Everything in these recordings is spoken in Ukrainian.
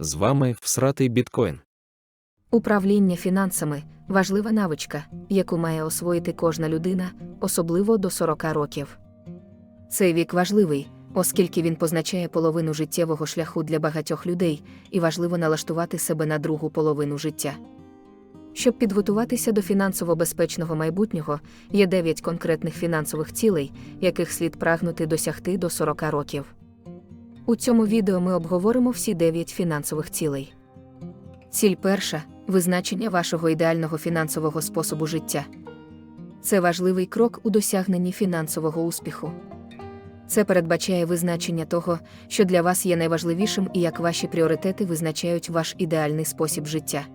З вами всратий біткоін. Управління фінансами важлива навичка, яку має освоїти кожна людина, особливо до 40 років. Цей вік важливий, оскільки він позначає половину життєвого шляху для багатьох людей, і важливо налаштувати себе на другу половину життя. Щоб підготуватися до фінансово безпечного майбутнього, є 9 конкретних фінансових цілей, яких слід прагнути досягти до 40 років. У цьому відео ми обговоримо всі 9 фінансових цілей. Ціль перша визначення вашого ідеального фінансового способу життя. Це важливий крок у досягненні фінансового успіху. Це передбачає визначення того, що для вас є найважливішим і як ваші пріоритети визначають ваш ідеальний спосіб життя.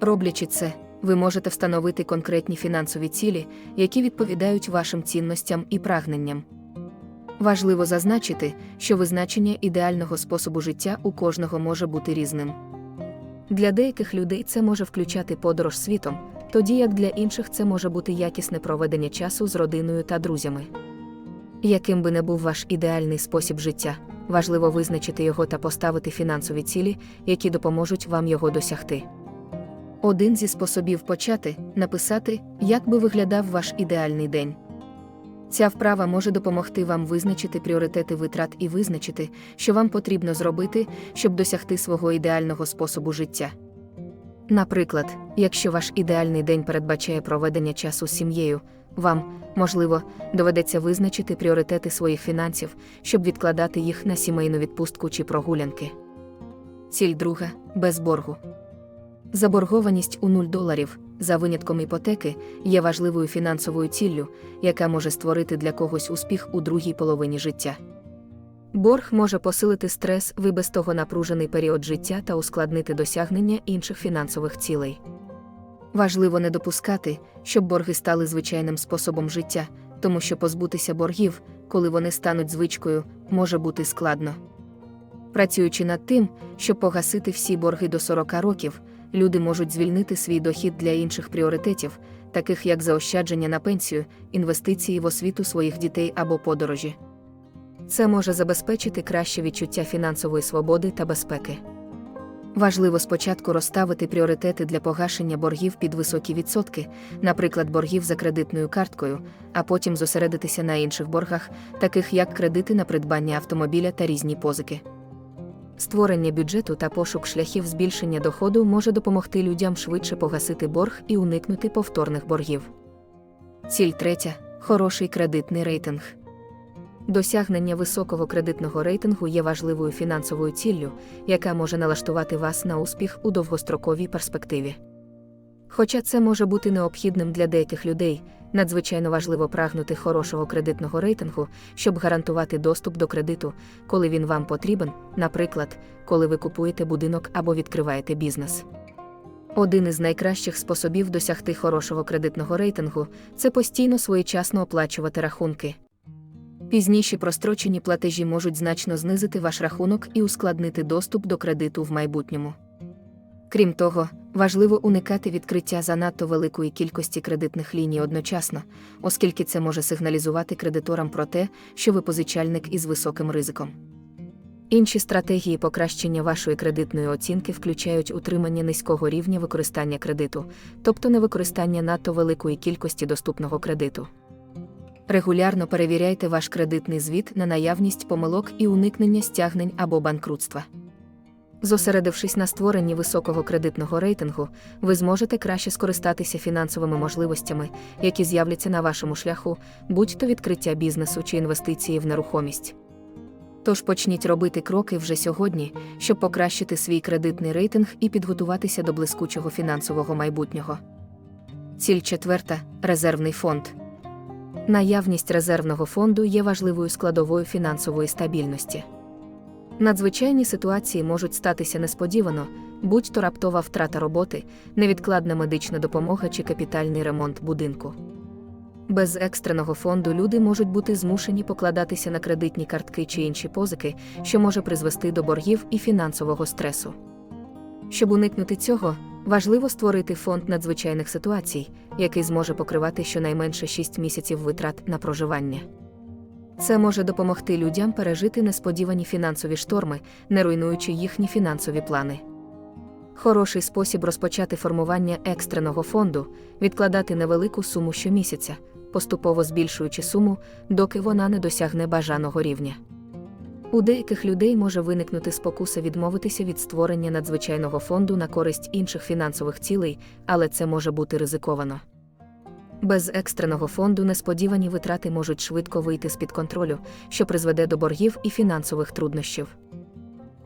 Роблячи це, ви можете встановити конкретні фінансові цілі, які відповідають вашим цінностям і прагненням. Важливо зазначити, що визначення ідеального способу життя у кожного може бути різним. Для деяких людей це може включати подорож світом, тоді як для інших це може бути якісне проведення часу з родиною та друзями. Яким би не був ваш ідеальний спосіб життя, важливо визначити його та поставити фінансові цілі, які допоможуть вам його досягти. Один зі способів почати написати, як би виглядав ваш ідеальний день. Ця вправа може допомогти вам визначити пріоритети витрат і визначити, що вам потрібно зробити, щоб досягти свого ідеального способу життя. Наприклад, якщо ваш ідеальний день передбачає проведення часу з сім'єю, вам, можливо, доведеться визначити пріоритети своїх фінансів, щоб відкладати їх на сімейну відпустку чи прогулянки. Ціль друга без боргу. Заборгованість у 0 доларів, за винятком іпотеки, є важливою фінансовою ціллю, яка може створити для когось успіх у другій половині життя. Борг може посилити стрес в і без того напружений період життя та ускладнити досягнення інших фінансових цілей. Важливо не допускати, щоб борги стали звичайним способом життя, тому що позбутися боргів, коли вони стануть звичкою, може бути складно. Працюючи над тим, щоб погасити всі борги до 40 років, люди можуть звільнити свій дохід для інших пріоритетів, таких як заощадження на пенсію, інвестиції в освіту своїх дітей або подорожі. Це може забезпечити краще відчуття фінансової свободи та безпеки. Важливо спочатку розставити пріоритети для погашення боргів під високі відсотки, наприклад, боргів за кредитною карткою, а потім зосередитися на інших боргах, таких як кредити на придбання автомобіля та різні позики. Створення бюджету та пошук шляхів збільшення доходу може допомогти людям швидше погасити борг і уникнути повторних боргів. Ціль третя хороший кредитний рейтинг. Досягнення високого кредитного рейтингу є важливою фінансовою ціллю, яка може налаштувати вас на успіх у довгостроковій перспективі. Хоча це може бути необхідним для деяких людей, надзвичайно важливо прагнути хорошого кредитного рейтингу, щоб гарантувати доступ до кредиту, коли він вам потрібен, наприклад, коли ви купуєте будинок або відкриваєте бізнес. Один із найкращих способів досягти хорошого кредитного рейтингу це постійно своєчасно оплачувати рахунки. Пізніші прострочені платежі можуть значно знизити ваш рахунок і ускладнити доступ до кредиту в майбутньому. Крім того, важливо уникати відкриття занадто великої кількості кредитних ліній одночасно, оскільки це може сигналізувати кредиторам про те, що ви позичальник із високим ризиком. Інші стратегії покращення вашої кредитної оцінки включають утримання низького рівня використання кредиту, тобто невикористання надто великої кількості доступного кредиту. Регулярно перевіряйте ваш кредитний звіт на наявність помилок і уникнення стягнень або банкрутства. Зосередившись на створенні високого кредитного рейтингу, ви зможете краще скористатися фінансовими можливостями, які з'являться на вашому шляху, будь-то відкриття бізнесу чи інвестиції в нерухомість. Тож почніть робити кроки вже сьогодні, щоб покращити свій кредитний рейтинг і підготуватися до блискучого фінансового майбутнього. Ціль четверта резервний фонд. Наявність резервного фонду є важливою складовою фінансової стабільності. Надзвичайні ситуації можуть статися несподівано, будь-то раптова втрата роботи, невідкладна медична допомога чи капітальний ремонт будинку. Без екстреного фонду люди можуть бути змушені покладатися на кредитні картки чи інші позики, що може призвести до боргів і фінансового стресу. Щоб уникнути цього, важливо створити фонд надзвичайних ситуацій, який зможе покривати щонайменше 6 місяців витрат на проживання. Це може допомогти людям пережити несподівані фінансові шторми, не руйнуючи їхні фінансові плани. Хороший спосіб розпочати формування екстреного фонду відкладати невелику суму щомісяця, поступово збільшуючи суму, доки вона не досягне бажаного рівня. У деяких людей може виникнути спокуса відмовитися від створення надзвичайного фонду на користь інших фінансових цілей, але це може бути ризиковано. Без екстреного фонду несподівані витрати можуть швидко вийти з-під контролю, що призведе до боргів і фінансових труднощів.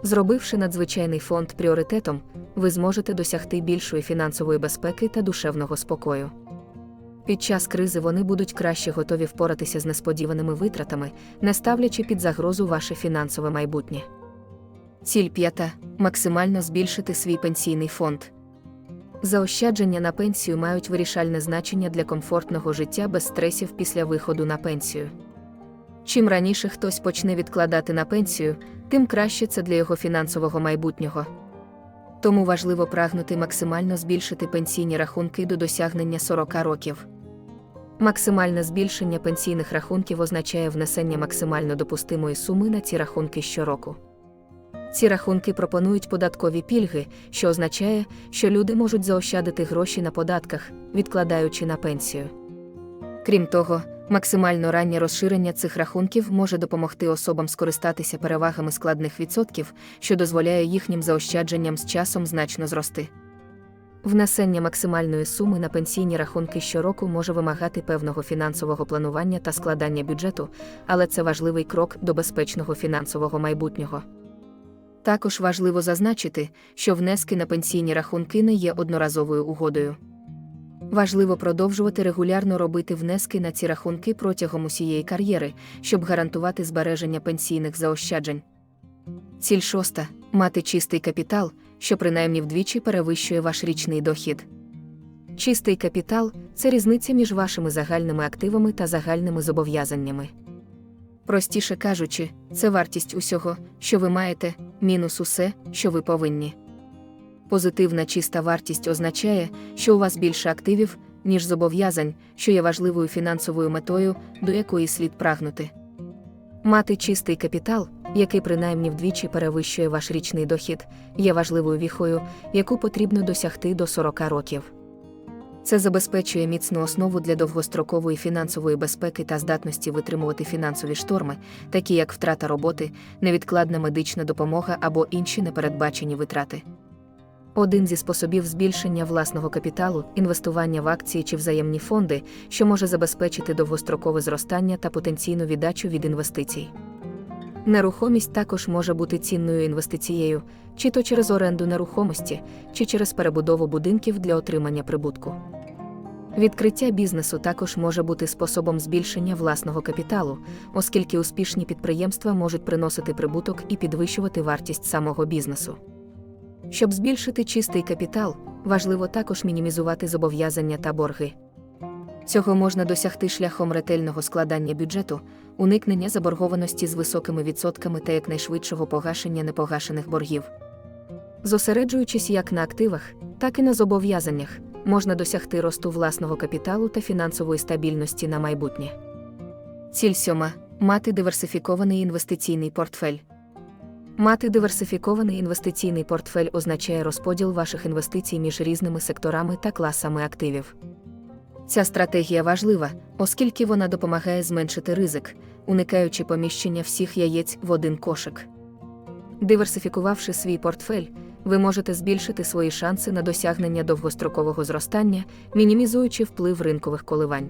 Зробивши надзвичайний фонд пріоритетом, ви зможете досягти більшої фінансової безпеки та душевного спокою. Під час кризи вони будуть краще готові впоратися з несподіваними витратами, не ставлячи під загрозу ваше фінансове майбутнє. Ціль п'ята максимально збільшити свій пенсійний фонд. Заощадження на пенсію мають вирішальне значення для комфортного життя без стресів після виходу на пенсію. Чим раніше хтось почне відкладати на пенсію, тим краще це для його фінансового майбутнього. Тому важливо прагнути максимально збільшити пенсійні рахунки до досягнення 40 років. Максимальне збільшення пенсійних рахунків означає внесення максимально допустимої суми на ці рахунки щороку. Ці рахунки пропонують податкові пільги, що означає, що люди можуть заощадити гроші на податках, відкладаючи на пенсію. Крім того, максимально раннє розширення цих рахунків може допомогти особам скористатися перевагами складних відсотків, що дозволяє їхнім заощадженням з часом значно зрости. Внесення максимальної суми на пенсійні рахунки щороку може вимагати певного фінансового планування та складання бюджету, але це важливий крок до безпечного фінансового майбутнього. Також важливо зазначити, що внески на пенсійні рахунки не є одноразовою угодою. Важливо продовжувати регулярно робити внески на ці рахунки протягом усієї кар'єри, щоб гарантувати збереження пенсійних заощаджень. Ціль шоста мати чистий капітал, що принаймні вдвічі перевищує ваш річний дохід. Чистий капітал це різниця між вашими загальними активами та загальними зобов'язаннями. Простіше кажучи, це вартість усього, що ви маєте, мінус усе, що ви повинні. Позитивна чиста вартість означає, що у вас більше активів, ніж зобов'язань, що є важливою фінансовою метою, до якої слід прагнути. Мати чистий капітал, який принаймні вдвічі перевищує ваш річний дохід, є важливою віхою, яку потрібно досягти до 40 років. Це забезпечує міцну основу для довгострокової фінансової безпеки та здатності витримувати фінансові шторми, такі як втрата роботи, невідкладна медична допомога або інші непередбачені витрати. Один зі способів збільшення власного капіталу інвестування в акції чи взаємні фонди, що може забезпечити довгострокове зростання та потенційну віддачу від інвестицій. Нерухомість також може бути цінною інвестицією, чи то через оренду нерухомості, чи через перебудову будинків для отримання прибутку. Відкриття бізнесу також може бути способом збільшення власного капіталу, оскільки успішні підприємства можуть приносити прибуток і підвищувати вартість самого бізнесу. Щоб збільшити чистий капітал, важливо також мінімізувати зобов'язання та борги. Цього можна досягти шляхом ретельного складання бюджету, уникнення заборгованості з високими відсотками та якнайшвидшого погашення непогашених боргів. Зосереджуючись як на активах, так і на зобов'язаннях, можна досягти росту власного капіталу та фінансової стабільності на майбутнє. Ціль сьома мати диверсифікований інвестиційний портфель. Мати диверсифікований інвестиційний портфель означає розподіл ваших інвестицій між різними секторами та класами активів. Ця стратегія важлива, оскільки вона допомагає зменшити ризик, уникаючи поміщення всіх яєць в один кошик. Диверсифікувавши свій портфель, ви можете збільшити свої шанси на досягнення довгострокового зростання, мінімізуючи вплив ринкових коливань.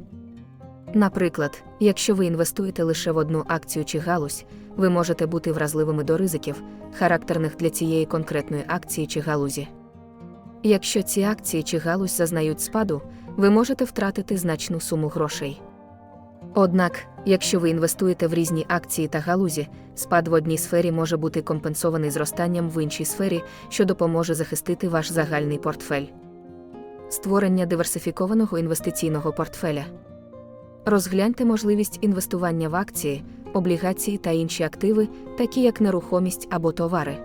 Наприклад, якщо ви інвестуєте лише в одну акцію чи галузь, ви можете бути вразливими до ризиків, характерних для цієї конкретної акції чи галузі. Якщо ці акції чи галузь зазнають спаду, ви можете втратити значну суму грошей. Однак, якщо ви інвестуєте в різні акції та галузі, спад в одній сфері може бути компенсований зростанням в іншій сфері, що допоможе захистити ваш загальний портфель. Створення диверсифікованого інвестиційного портфеля. Розгляньте можливість інвестування в акції, облігації та інші активи, такі як нерухомість або товари.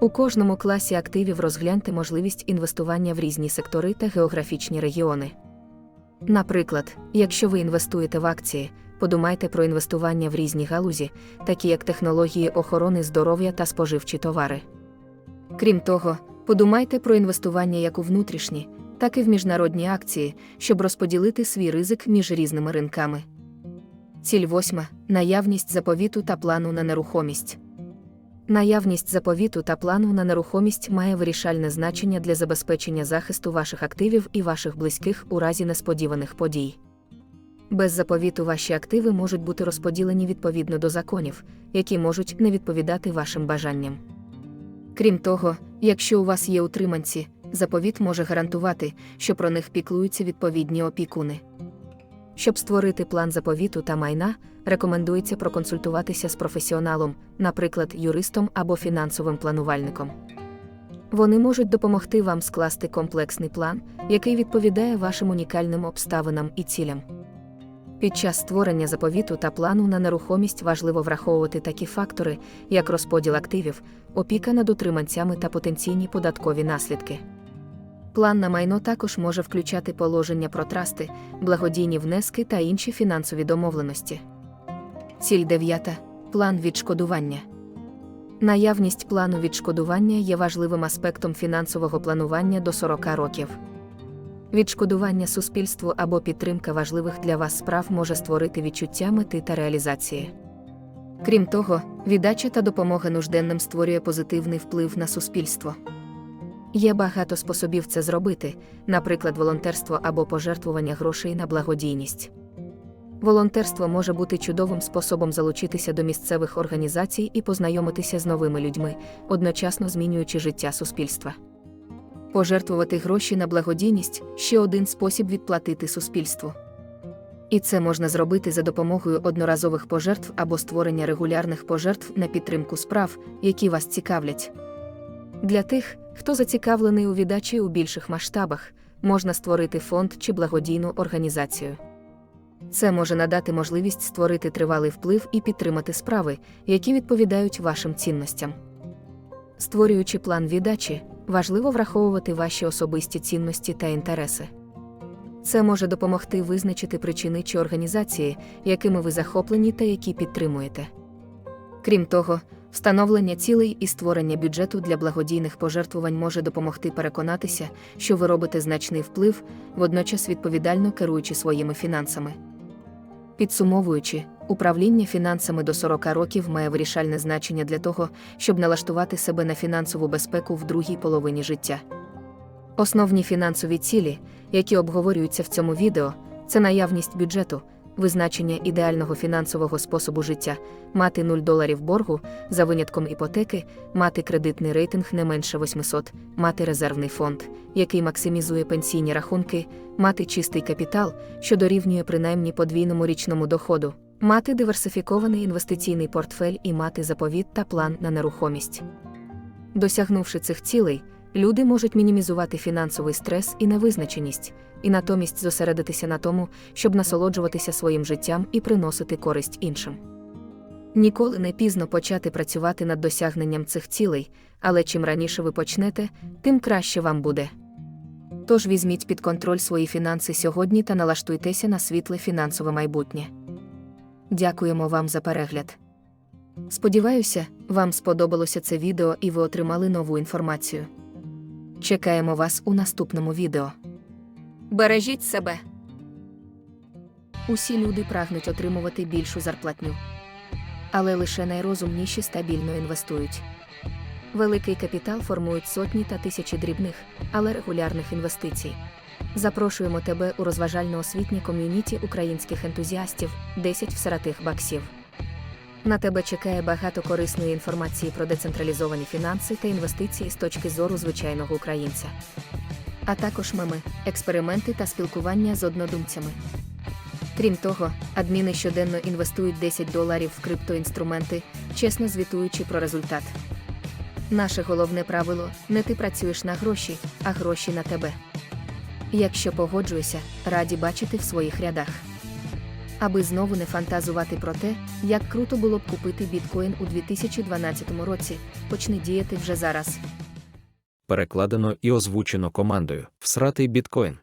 У кожному класі активів розгляньте можливість інвестування в різні сектори та географічні регіони. Наприклад, якщо ви інвестуєте в акції, подумайте про інвестування в різні галузі, такі як технології охорони здоров'я та споживчі товари. Крім того, подумайте про інвестування як у внутрішні, так і в міжнародні акції, щоб розподілити свій ризик між різними ринками. Ціль восьма наявність заповіту та плану на нерухомість. Наявність заповіту та плану на нерухомість має вирішальне значення для забезпечення захисту ваших активів і ваших близьких у разі несподіваних подій. Без заповіту ваші активи можуть бути розподілені відповідно до законів, які можуть не відповідати вашим бажанням. Крім того, якщо у вас є утриманці, заповіт може гарантувати, що про них піклуються відповідні опікуни. Щоб створити план заповіту та майна, рекомендується проконсультуватися з професіоналом, наприклад, юристом або фінансовим планувальником. Вони можуть допомогти вам скласти комплексний план, який відповідає вашим унікальним обставинам і цілям. Під час створення заповіту та плану на нерухомість важливо враховувати такі фактори, як розподіл активів, опіка над утриманцями та потенційні податкові наслідки. План на майно також може включати положення про трасти, благодійні внески та інші фінансові домовленості. Ціль 9. План відшкодування. Наявність плану відшкодування є важливим аспектом фінансового планування до 40 років. Відшкодування суспільству або підтримка важливих для вас справ може створити відчуття мети та реалізації. Крім того, віддача та допомога нужденним створює позитивний вплив на суспільство. Є багато способів це зробити, наприклад, волонтерство або пожертвування грошей на благодійність. Волонтерство може бути чудовим способом залучитися до місцевих організацій і познайомитися з новими людьми, одночасно змінюючи життя суспільства. Пожертвувати гроші на благодійність ще один спосіб відплатити суспільству. І це можна зробити за допомогою одноразових пожертв або створення регулярних пожертв на підтримку справ, які вас цікавлять. Для тих, хто зацікавлений у віддачі у більших масштабах, можна створити фонд чи благодійну організацію. Це може надати можливість створити тривалий вплив і підтримати справи, які відповідають вашим цінностям. Створюючи план віддачі, важливо враховувати ваші особисті цінності та інтереси. Це може допомогти визначити причини чи організації, якими ви захоплені та які підтримуєте. Крім того, встановлення цілей і створення бюджету для благодійних пожертвувань може допомогти переконатися, що ви робите значний вплив, водночас відповідально керуючи своїми фінансами. Підсумовуючи, управління фінансами до 40 років має вирішальне значення для того, щоб налаштувати себе на фінансову безпеку в другій половині життя. Основні фінансові цілі, які обговорюються в цьому відео, це наявність бюджету, визначення ідеального фінансового способу життя, мати 0 доларів боргу за винятком іпотеки, мати кредитний рейтинг не менше 800, мати резервний фонд, який максимізує пенсійні рахунки, мати чистий капітал, що дорівнює принаймні подвійному річному доходу, мати диверсифікований інвестиційний портфель і мати заповіт та план на нерухомість. Досягнувши цих цілей, люди можуть мінімізувати фінансовий стрес і невизначеність, і натомість зосередитися на тому, щоб насолоджуватися своїм життям і приносити користь іншим. Ніколи не пізно почати працювати над досягненням цих цілей, але чим раніше ви почнете, тим краще вам буде. Тож візьміть під контроль свої фінанси сьогодні та налаштуйтеся на світле фінансове майбутнє. Дякуємо вам за перегляд. Сподіваюся, вам сподобалося це відео і ви отримали нову інформацію. Чекаємо вас у наступному відео. Бережіть себе. Усі люди прагнуть отримувати більшу зарплатню. Але лише найрозумніші стабільно інвестують. Великий капітал формують сотні та тисячі дрібних, але регулярних інвестицій. Запрошуємо тебе у розважально-освітнє ком'юніті українських ентузіастів 10 всератих баксів. На тебе чекає багато корисної інформації про децентралізовані фінанси та інвестиції з точки зору звичайного українця. А також меми, експерименти та спілкування з однодумцями. Крім того, адміни щоденно інвестують 10 доларів в криптоінструменти, чесно звітуючи про результат. Наше головне правило не ти працюєш на гроші, а гроші на тебе. Якщо погоджуєшся, раді бачити в своїх рядах. Аби знову не фантазувати про те, як круто було б купити біткоін у 2012 році, почни діяти вже зараз. Перекладено і озвучено командою Всратий біткоін.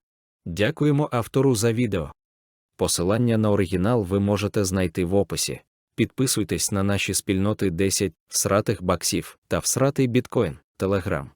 Дякуємо автору за відео. Посилання на оригінал ви можете знайти в описі. Підписуйтесь на наші спільноти 10 всратих баксів та всратий біткоін, Телеграм.